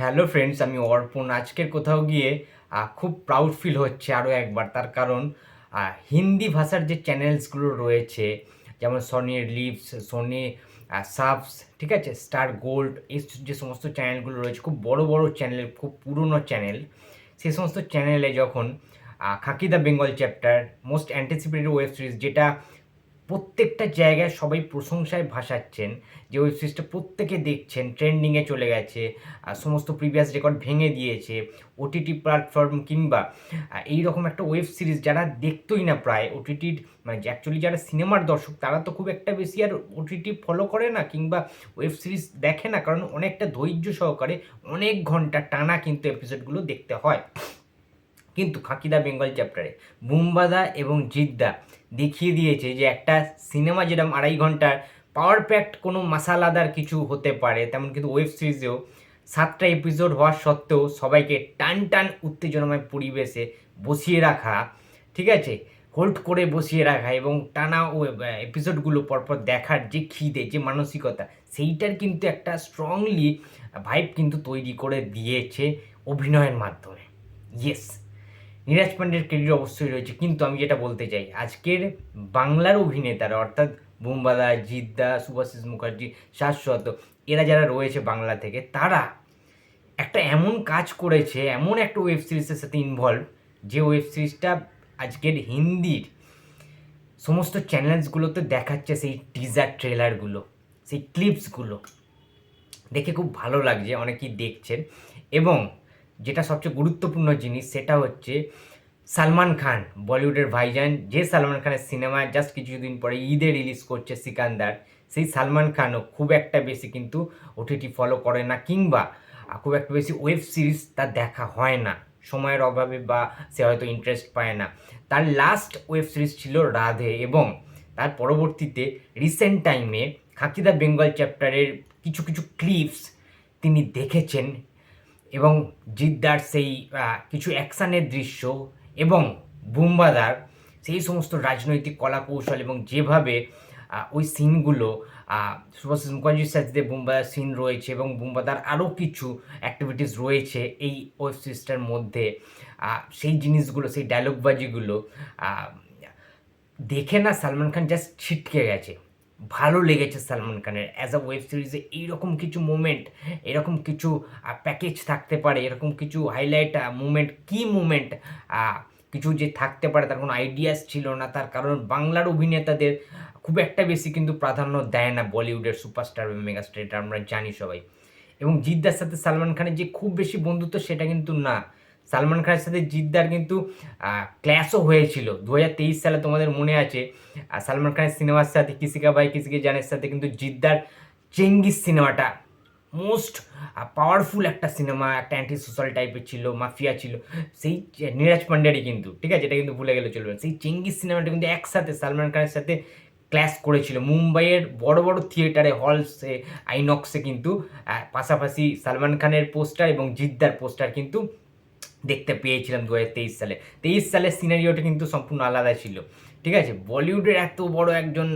Hello friends আমি অর্পণ। আজকের কোথাও গিয়ে খুব প্রাউড ফিল হচ্ছে আরও একবার। তার কারণ হিন্দি ভাষার যে চ্যানেলসগুলো রয়েছে যেমন সনি লিভস সনি সাবস ঠিক আছে? স্টার গোল্ড এই যে সমস্ত চ্যানেলগুলো রয়েছে খুব বড় বড় চ্যানেল খুব পুরনো চ্যানেল সেই সমস্ত চ্যানেলে যখন আহ, Khakee the Bengal chapter most anticipated web series যেটা প্রত্যেকটা জায়গায় সবাই প্রশংসায় ভাসাচ্ছেন যে ওয়েব সিরিজটা প্রত্যেকে দেখছেন ট্রেন্ডিংয়ে চলে গেছে সমস্ত প্রিভিয়াস রেকর্ড ভেঙে দিয়েছে ওটিটি প্ল্যাটফর্ম কিংবা এই রকম একটা ওয়েব সিরিজ যারা দেখতোই না প্রায় ওটিটির মানে অ্যাকচুয়ালি যারা সিনেমার দর্শক, তারা তো খুব একটা বেশি আর ওটিটি ফলো করে না কিংবা ওয়েব সিরিজ দেখে না, কারণ অনেকটা ধৈর্য সহকারে অনেক ঘণ্টা টানা কিন্তু এপিসোডগুলো দেখতে হয়। কিন্তু খাকিদা বেঙ্গল চ্যাপ্টারে বুম্বাদা এবং জিদ্দা দেখিয়ে দিয়েছে যে একটা সিনেমা যেরকম আড়াই ঘণ্টার পাওয়ার প্যাক্ট কোনো মাসালাদার কিছু হতে পারে, তেমন কিন্তু ওয়েব সিরিজেও সাতটা এপিসোড হওয়ার সত্ত্বেও সবাইকে টান টান উত্তেজনাময় পরিবেশে বসিয়ে রাখা, ঠিক আছে? হোল্ড করে বসিয়ে রাখা এবং টানা ও এপিসোডগুলো পরপর দেখার যে খিদে, যে মানসিকতা, সেইটার কিন্তু একটা স্ট্রংলি ভাইব কিন্তু তৈরি করে দিয়েছে অভিনয়ের মাধ্যমে। ইয়েস নীরাজ পান্ডের ক্রেডিট অবশ্যই রয়েছে, কিন্তু আমি যেটা বলতে চাই, আজকের বাংলার অভিনেতারা, অর্থাৎ বুম্বাদা জিদ্দা সুভাষিস মুখার্জি, শাশ্বত, এরা যারা রয়েছে বাংলা থেকে, তারা একটা এমন কাজ করেছে, এমন একটা ওয়েব সিরিজের সাথে ইনভলভ যে ওয়েব সিরিজটা আজকের হিন্দির সমস্ত চ্যানেলসগুলোতে দেখাচ্ছে সেই টিজার ট্রেলারগুলো সেই ক্লিপসগুলো দেখে খুব ভালো লাগছে, অনেকেই দেখছেন। এবং যেটা সবচেয়ে গুরুত্বপূর্ণ জিনিস, সেটা হচ্ছে সালমান খান, বলিউডের ভাইজান। যে সালমান খানের সিনেমা জাস্ট কিছুদিন পরে ঈদে রিলিজ করছে সিকান্দার, সেই সালমান খানও খুব একটা বেশি কিন্তু ওটিটি ফলো করে না কিংবা খুব একটা বেশি ওয়েব সিরিজ তার দেখা হয় না। সময়ের অভাবে বা সে হয়তো ইন্টারেস্ট পায় না। তার লাস্ট ওয়েব সিরিজ ছিল রাধে এবং তার পরবর্তীতে রিসেন্ট টাইমে খাকিদা বেঙ্গল চ্যাপ্টারের কিছু কিছু ক্লিপস তিনি দেখেছেন। এবং জিদ্দার সেই কিছু অ্যাকশানের দৃশ্য এবং বুম্বাদার সেই সমস্ত রাজনৈতিক কলা কৌশল এবং যেভাবে ওই সিনগুলো সুভাষিস মুখার্জির সাথে বুম্বাদার সিন রয়েছে এবং বুম্বাদার আরও কিছু অ্যাক্টিভিটিস রয়েছে এই ওয়েব সিরিজটার মধ্যে সেই জিনিসগুলো, সেই ডায়লগবাজিগুলো দেখে না সালমান খান জাস্ট ছিটকে গেছে। ভালো লেগেছে সালমান খানের। অ্যাজ আ ওয়েব সিরিজে এইরকম কিছু মুমেন্ট এরকম কিছু প্যাকেজ থাকতে পারে, এরকম কিছু হাইলাইট মুমেন্ট কি মুমেন্ট কিছু যে থাকতে পারে তার কোনো আইডিয়াস ছিল না, তার কারণ বাংলার অভিনেতাদের খুব একটা বেশি কিন্তু প্রাধান্য দেয় না বলিউডের সুপারস্টার মেগাস্টার এটা আমরা জানি সবাই। এবং জিদ্দার সাথে সালমান খানের যে খুব বেশি বন্ধুত্ব, সেটা কিন্তু না। সালমান খানের সাথে জিদ্দার কিন্তু ক্ল্যাশও হয়েছিল। দু হাজার তেইশ সালে তোমাদের মনে আছে সালমান খানের সিনেমার সাথে কিসিকা ভাই, কিসিকে জানের সাথে কিন্তু জিদ্দার চেঙ্গিস সিনেমাটা মোস্ট পাওয়ারফুল একটা সিনেমা, একটা অ্যান্টি সোশ্যাল টাইপের ছিল মাফিয়া ছিল। সেই, নীরাজ পান্ডেরই কিন্তু, ঠিক আছে? এটা কিন্তু ভুলে গেলে চলবে সেই চেঙ্গিস সিনেমাটা কিন্তু একসাথে সালমান খানের সাথে ক্ল্যাশ করেছিল। মুম্বাইয়ের বড় বড় থিয়েটারে হলসে আইনক্সে কিন্তু পাশাপাশি সালমান খানের পোস্টার এবং জিদ্দার পোস্টার কিন্তু দেখতে পেয়েছিলাম দু হাজার তেইশ সালে। তেইশ সালের সিনারিওটা কিন্তু সম্পূর্ণ আলাদা ছিল। ঠিক আছে? বলিউডের এত বড় একজন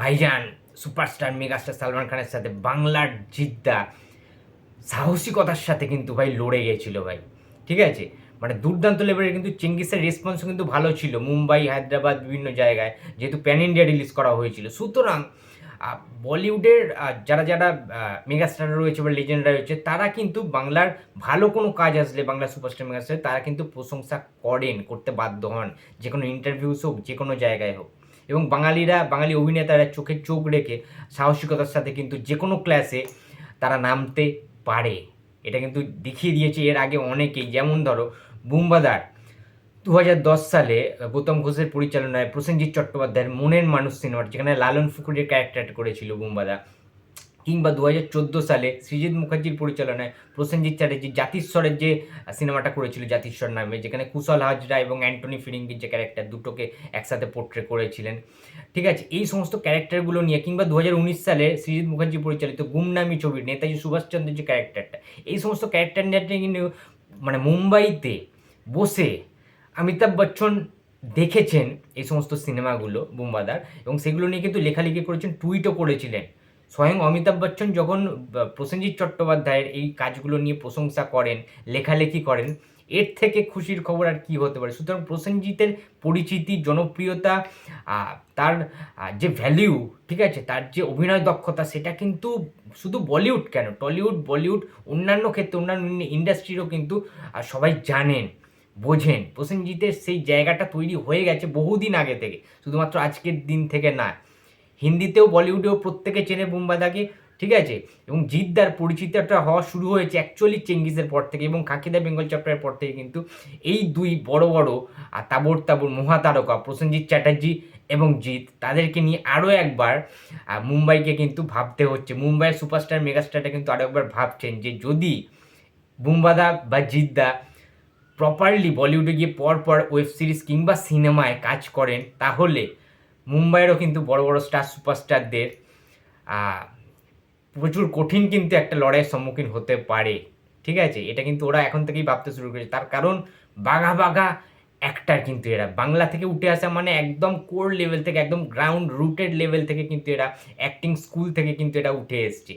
ভাইজান সুপারস্টার মেগাস্টার সালমান খানের সাথে বাংলার জিদ্দা, সাহসিকতার সাথে কিন্তু ভাই লড়ে গেছিল ভাই। ঠিক আছে? মানে দুর্দান্ত লেভেলের কিন্তু চেঙ্গিসের রেসপন্সও কিন্তু ভালো ছিল। মুম্বাই, হায়দ্রাবাদ, বিভিন্ন জায়গায় যেহেতু প্যান ইন্ডিয়া রিলিজ করা হয়েছিল। সুতরাং বলিউডের যারা যারা মেগাস্টার রয়েছে বা লেজেন্ডরা রয়েছে, তারা কিন্তু বাংলার ভালো কোনো কাজ আসলে বাংলা সুপারস্টার মেগাস্টার তারা কিন্তু প্রশংসা করেন, করতে বাধ্য হন, যে কোনো ইন্টারভিউস হোক, যে কোনো জায়গায় হোক। এবং বাঙালিরা, বাঙালি অভিনেতারা চোখে চোখ রেখে সাহসিকতার সাথে কিন্তু যে কোনো ক্লাসে তারা নামতে পারে। এটা কিন্তু দেখিয়ে দিয়েছে এর আগে অনেকেই। যেমন ধরো, বুম্বাদার। দু হাজার দশ সালে, গৌতম ঘোষের পরিচালনায় প্রসেনজিৎ চট্টোপাধ্যায়ের মনের মানুষ সিনেমার যেখানে লালন ফুকুরের ক্যারেক্টার করেছিল বুম্বাদা। কিংবা দু হাজার চোদ্দ সালে সৃজিৎ মুখার্জির পরিচালনায় প্রসেনজিৎ চ্যাটার্জি জাতিস্বরের যে সিনেমাটা করেছিল জাতিস্বর নামে, যেখানে কুশল হাজরা এবং অ্যান্টনি ফিরিঙ্গির যে ক্যারেক্টার দুটোকে একসাথে পোর্ট্রে করেছিলেন। ঠিক আছে, এই সমস্ত ক্যারেক্টারগুলো নিয়ে কিংবা দু হাজার উনিশ সালে সৃজিৎ মুখার্জি পরিচালিত গুমনামি ছবির নেতাজি সুভাষচন্দ্রের যে ক্যারেক্টারটা এই সমস্ত ক্যারেক্টার নিয়ে মানে মুম্বাইতে বসে অমিতাভ বচ্চন দেখেছেন এই সমস্ত সিনেমাগুলো, বোম্বাদার, এবং সেগুলো নিয়ে কিন্তু লেখালেখি করেছেন, টুইটও করেছিলেন। স্বয়ং অমিতাভ বচ্চন যখন প্রসেনজিৎ চট্টোপাধ্যায়ের এই কাজগুলো নিয়ে প্রশংসা করেন, লেখালেখি করেন, এর থেকে খুশির খবর আর কি হতে পারে? সুতরাং প্রসেনজিতের পরিচিতি, জনপ্রিয়তা তার যে ভ্যালিউ ঠিক আছে, তার যে অভিনয় দক্ষতা, সেটা কিন্তু শুধু বলিউড কেন? টলিউড, বলিউড, অন্যান্য ক্ষেত্রে, অন্যান্য ইন্ডাস্ট্রিরও কিন্তু সবাই জানেন। বোঝেন। প্রসেনজিতের সেই জায়গাটা তৈরি হয়ে গেছে বহুদিন আগে থেকে, শুধুমাত্র আজকের দিন থেকে না হিন্দিতেও বলিউডেও প্রত্যেকে চেনে বুম্বাদাকে, ঠিক আছে? এবং জিদ্দার পরিচিতিটা হওয়া শুরু হয়েছে অ্যাকচুয়ালি চেঙ্গিসের পর থেকে এবং খাকিদা বেঙ্গল চ্যাপ্টারের পর থেকে কিন্তু এই দুই বড় বড় আর তাবর তাবর মহাতারকা প্রসেনজিৎ চ্যাটার্জি এবং জিৎ, তাদেরকে নিয়ে আরও একবার মুম্বাইকে কিন্তু ভাবতে হচ্ছে। মুম্বাইয়ের সুপারস্টার, মেগাস্টারটা কিন্তু আরও একবার ভাবছেন যে যদি বুম্বাদা বা জিদ্দা প্রপারলি বলিউডে গিয়ে পর পর ওয়েব সিরিজ কিংবা সিনেমায় কাজ করেন, তাহলে মুম্বাইয়েরও কিন্তু বড় বড় স্টার সুপারস্টারদের প্রচুর কঠিন কিন্তু একটা লড়াইয়ের সম্মুখীন হতে পারে। ঠিক আছে? এটা কিন্তু ওরা এখন থেকেই ভাবতে শুরু করেছে। তার কারণ বাঘা বাঘা অ্যাক্টার কিন্তু এরা। বাংলা থেকে উঠে আসা মানে একদম কোর লেভেল থেকে, একদম গ্রাউন্ড রুটেড লেভেল থেকে কিন্তু এরা অ্যাক্টিং স্কুল থেকে কিন্তু এটা উঠে এসছে।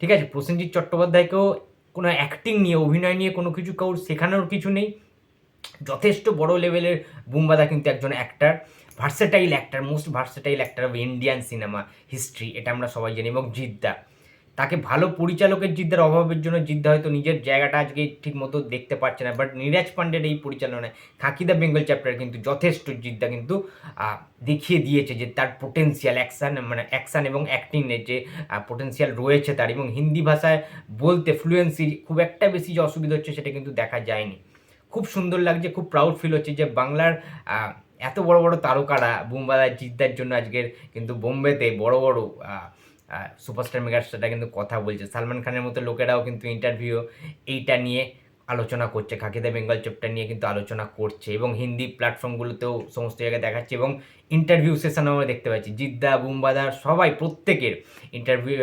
ঠিক আছে? প্রসেনজিৎ চট্টোপাধ্যায়কেও কোনো অ্যাক্টিং নিয়ে, অভিনয় নিয়ে কোনো কিছু কাউর শেখানোর কিছু নেই। যথেষ্ট বড় লেভেলের বুম্বাদা কিন্তু একজন actor versatile actor most versatile actor of Indian cinema history এটা আমরা সবাই জানি এবং জিদ্দা। তাকে ভালো পরিচালকের জিদ্দার অভাবের জন্য জিদ্দা হয়তো নিজের জায়গাটা আজকে ঠিক মতো দেখতে পাচ্ছে না বাট নীরাজ পান্ডের এই পরিচালনায় খাকিদা বেঙ্গল চ্যাপ্টার কিন্তু যথেষ্ট জিদ্দা কিন্তু দেখিয়ে দিয়েছে যে তার পোটেন্সিয়াল অ্যাকশান মানে অ্যাকশান এবং অ্যাক্টিংয়ের যে পোটেন্সিয়াল রয়েছে তার এবং হিন্দি ভাষায় বলতে ফ্লুয়েন্সি খুব একটা বেশি যে অসুবিধা হচ্ছে সেটা কিন্তু দেখা যায়নি। খুব সুন্দর লাগছে, খুব প্রাউড ফিল হচ্ছে যে বাংলার এত বড় বড় তারকারা বুম্বাদা জিদ্দার জন্য আজকের কিন্তু বোম্বেতে বড় বড় সুপারস্টার মেগাস্টারটা কিন্তু কথা বলছে। সালমান খানের মতো লোকেরাও কিন্তু ইন্টারভিউ এইটা নিয়ে আলোচনা করছে। খাকিদা বেঙ্গল চ্যাপ্টার নিয়ে কিন্তু আলোচনা করছে এবং হিন্দি প্ল্যাটফর্মগুলোতেও সমস্ত জায়গায় দেখাচ্ছে এবং ইন্টারভিউ সেশন আমরা দেখতে পাচ্ছি। জিদ্দা, বুম্বাদা সবাই প্রত্যেকের ইন্টারভিউ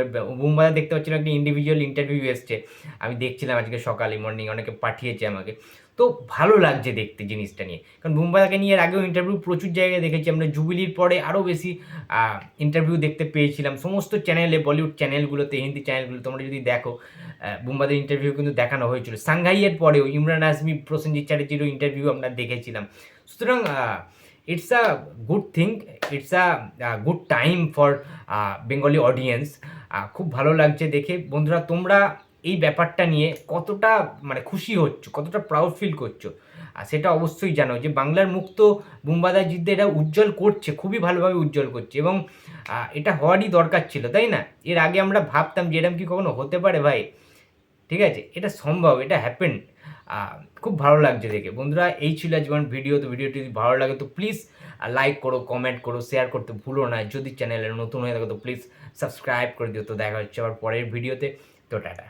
বুম্বাদা দেখতে পাচ্ছিলাম একটি ইন্ডিভিজুয়াল ইন্টারভিউ এসছে। আমি দেখছিলাম আজকে সকালে মর্নিং অনেকে পাঠিয়েছে আমাকে। তো ভালো লাগছে দেখতে জিনিসটা নিয়ে। কারণ বুম্বাদাকে নিয়ে এর আগেও ইন্টারভিউ প্রচুর জায়গায় দেখেছি। আমরা জুবিলির পরে আরও বেশি ইন্টারভিউ দেখতে পেয়েছিলাম। সমস্ত চ্যানেলে বলিউড চ্যানেলগুলোতে হিন্দি চ্যানেলগুলো তোমরা যদি দেখো বুম্বাদের ইন্টারভিউ কিন্তু দেখানো হয়েছিল। সাংঘাইয়ের পরেও, ইমরান আজমি প্রসেনজিৎ চ্যাটার্জিরও ইন্টারভিউ আমরা দেখেছিলাম। সুতরাং it's a good thing it's a good time for Bengali audience খুব ভালো লাগছে দেখে। বন্ধুরা, তোমরা এই ব্যাপারটা নিয়ে কতটা মানে খুশি হচ্ছ, কতটা প্রাউড ফিল করছ? আর সেটা অবশ্যই জানো যে বাংলার মুখ তো বুম্বাদা জিদ্দা এটা উজ্জ্বল করছে, খুবই ভালোভাবে উজ্জ্বল করছে এবং এটা হওয়ারই দরকার ছিল, তাই না? এর আগে আমরা ভাবতাম যে এরকম কি কখনো হতে পারে ভাই। ঠিক আছে? এটা সম্ভব, এটা হ্যাপেন খুব ভালো লাগছে দেখে। বন্ধুরা, এই ছিল আমার ভিডিও তো ভিডিওটি যদি ভালো লাগে তো প্লিজ লাইক করো কমেন্ট করো শেয়ার করতে ভুলো না। যদি চ্যানেলে নতুন হয়ে থাকো তো প্লিজ সাবস্ক্রাইব করে দিও। তো দেখা হচ্ছে আবার পরের ভিডিওতে তো টাটা।